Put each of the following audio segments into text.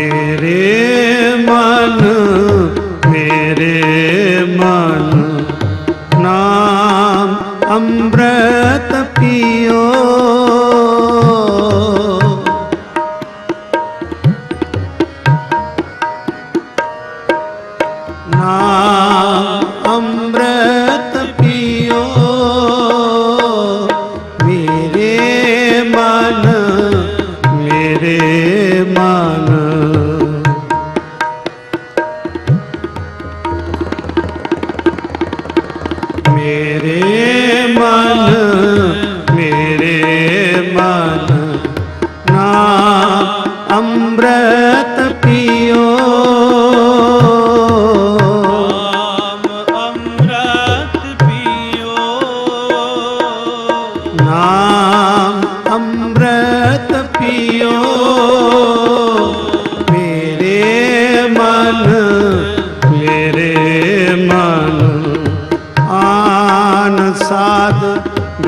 ਮੇਰੇ ਮਨ ਮੇਰੇ ਮਨ। ਨਾਮ ਅੰਮ੍ਰਿਤ ਪੀਓ। ਨਾਮ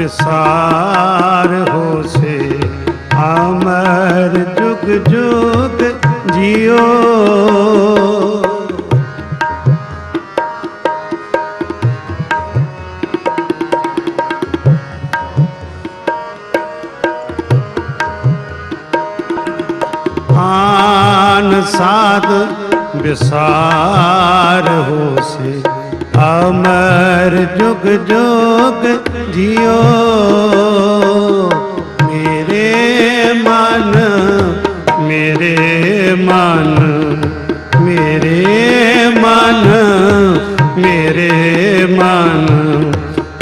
ਵਿਸਾਰ ਹੋਸੇ ਅਮਰ ਜੁਗ ਜੁਗ ਜਿਓ। ਆਨ ਸਾਧ ਵਿਸਾਰ ਹੋਸੇ ਅਮਰ ਜੁਗ ਜੁਗ ਜੀਓ ਮੇਰੇ ਮਨ ਮੇਰੇ ਮਨ ਮੇਰੇ ਮਨ ਮੇਰੇ ਮਨ।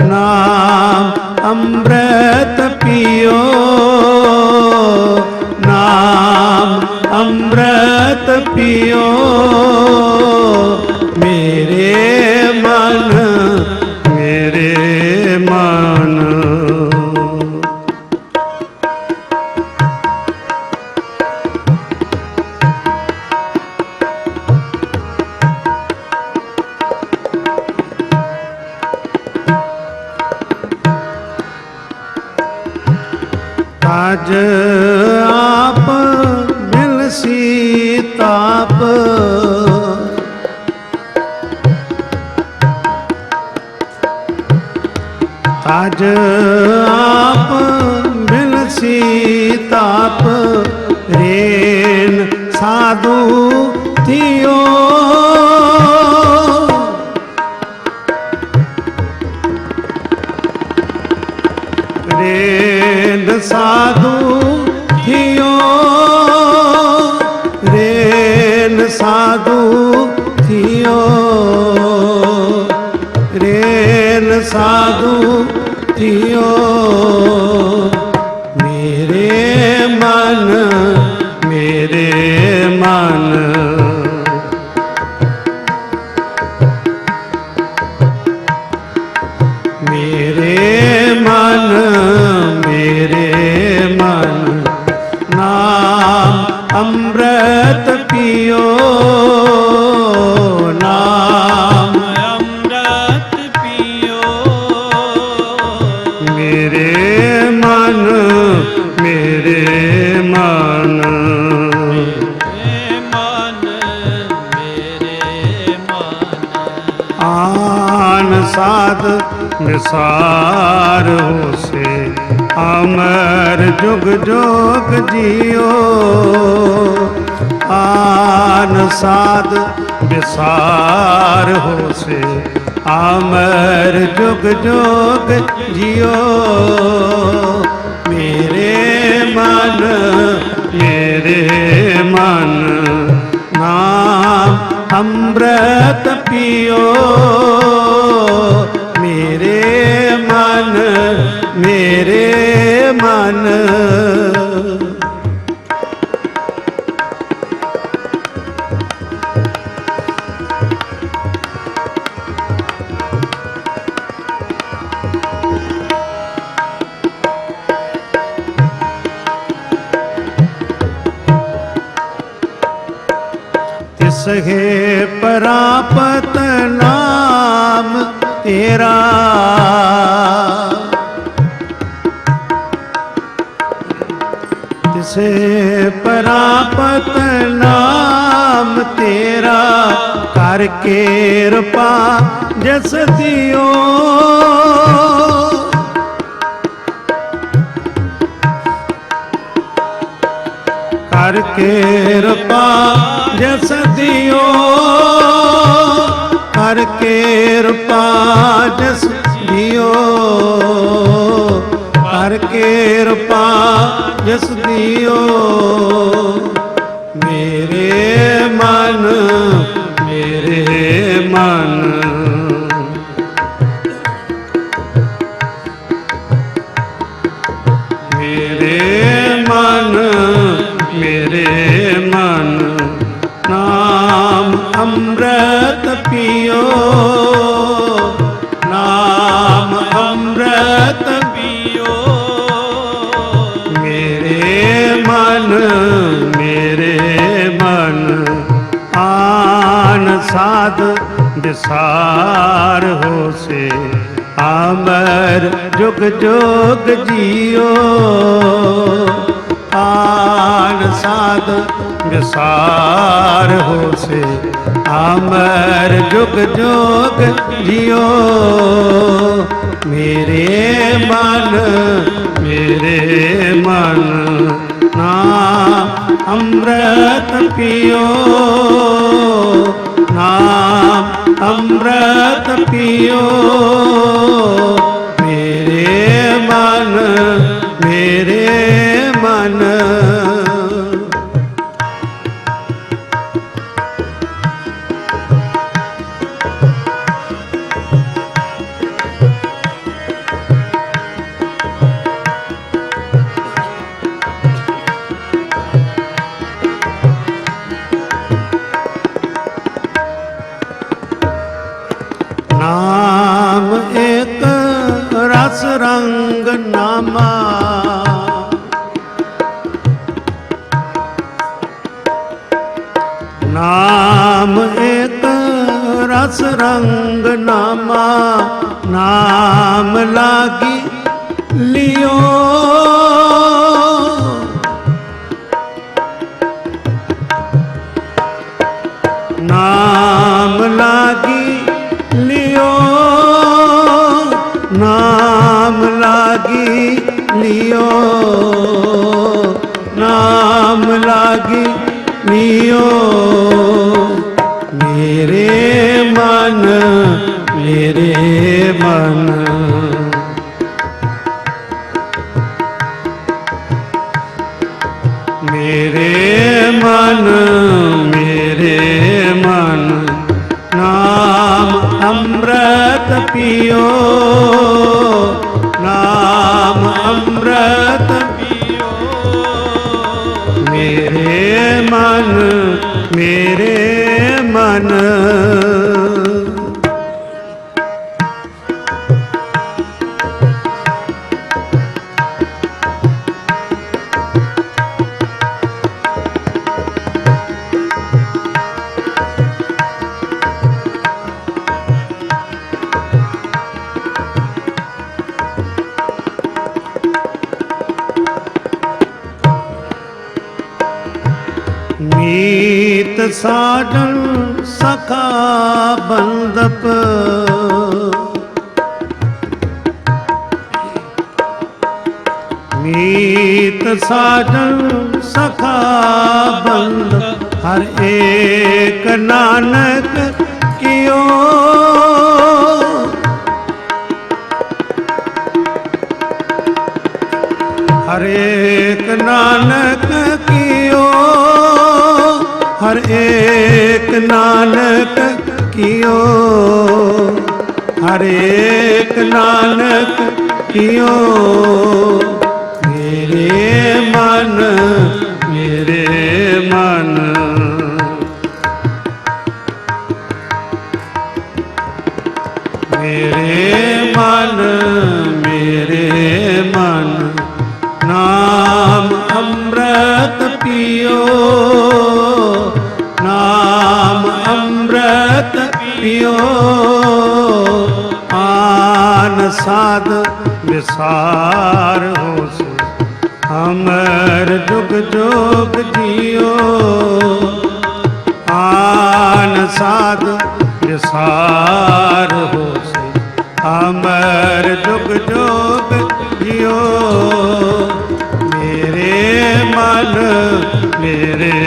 ਨਾਮ ਅੰਮ੍ਰਿਤ ਪੀਓ, ਨਾਮ ਅੰਮ੍ਰਿਤ ਪੀਓ, ਮੇਰੇ আজ ਥਿਓ ਮੇਰੇ ਮਨ ਮੇਰੇ ਮਨ। ਮੇਰੇ ਸਾਧ ਵਿਸਾਰ ਹੋਸੇ। ਅਮਰ ਜੁਗ ਜੋਗ ਜੀਓ। ਆਨ ਸਾਧ ਵਿਸਾਰ ਹੋਸੇ। ਅਮਰ ਜੁਗ ਜੋਗ ਜਿਓ। ਮੇਰੇ ਮਨ ਮੇਰੇ ਮਨ ਅੰਮ੍ਰਿਤ ਪੀਓ। सहे परापत नाम तेरा। से परापत नाम तेरा कर के कृपा जस दियो ਕੇ ਕਰ ਕਿਰਪਾ ਜਿਸ ਦਿਓ ਕਰ ਕਿਰਪਾ ਜਿਸ ਦਿਓ ਕਰ ਕਿਰਪਾ ਜਿਸ ਦਿਓ ਮੇਰੇ ਮਨ ਮੇਰੇ ਮਨ ਅੰਮ੍ਰਿਤ ਪੀਓ ਨਾਮ ਅੰਮ੍ਰਿਤ ਪੀਓ ਮੇਰੇ ਮਨ ਮੇਰੇ ਮਨ ਆਨ ਸਾਧ ਵਿਸਾਰ ਹੋਸੇ ਅਮਰ ਜੁਗ ਜੁਗ ਜੀਓ ਆਨ ਸਾਧ ਵਿਸਾਰ ਹੋਸੇ ਅਮਰ ਜੁਗ ਜੁਗ ਜੀਓ ਮੇਰੇ ਮਨ ਮੇਰੇ ਮਨ ਨਾਮ ਅੰਮ੍ਰਿਤ ਪੀਓ। ਨਾਮ ਅੰਮ੍ਰਿਤ ਪੀਓ। ਮੀਤ ਸਖਾ ਬੰਦਪ। ਮੀਤ ਸਾਡਨ ਸਖਾ ਬੰਦਪ। ਹਰ ਏਕ ਨਾਨਕ ਕਿਓ। ਹਰ ਏਕ ਨਾਨਕ ਨਾਨਕ ਕੀਓ ਹਰ ਏਕ ਨਾਨਕ ਕੀਓ। ਮੇਰੇ ਮਨ ਮੇਰੇ ਮਨ। ਮੇਰੇ ਮਨ ਆਨ ਸਾਧ ਵਿਸਾਰ ਹੋਸ। ਅਮਰ ਜੁਗ ਜੋਗ ਜੀਓ। ਆਨ ਸਾਧ ਵਿਸਾਰ ਹੋਸ। ਅਮਰ ਜੁਗ ਜੋਗ ਜੀਓ। ਮੇਰੇ ਮਨ ਮੇਰੇ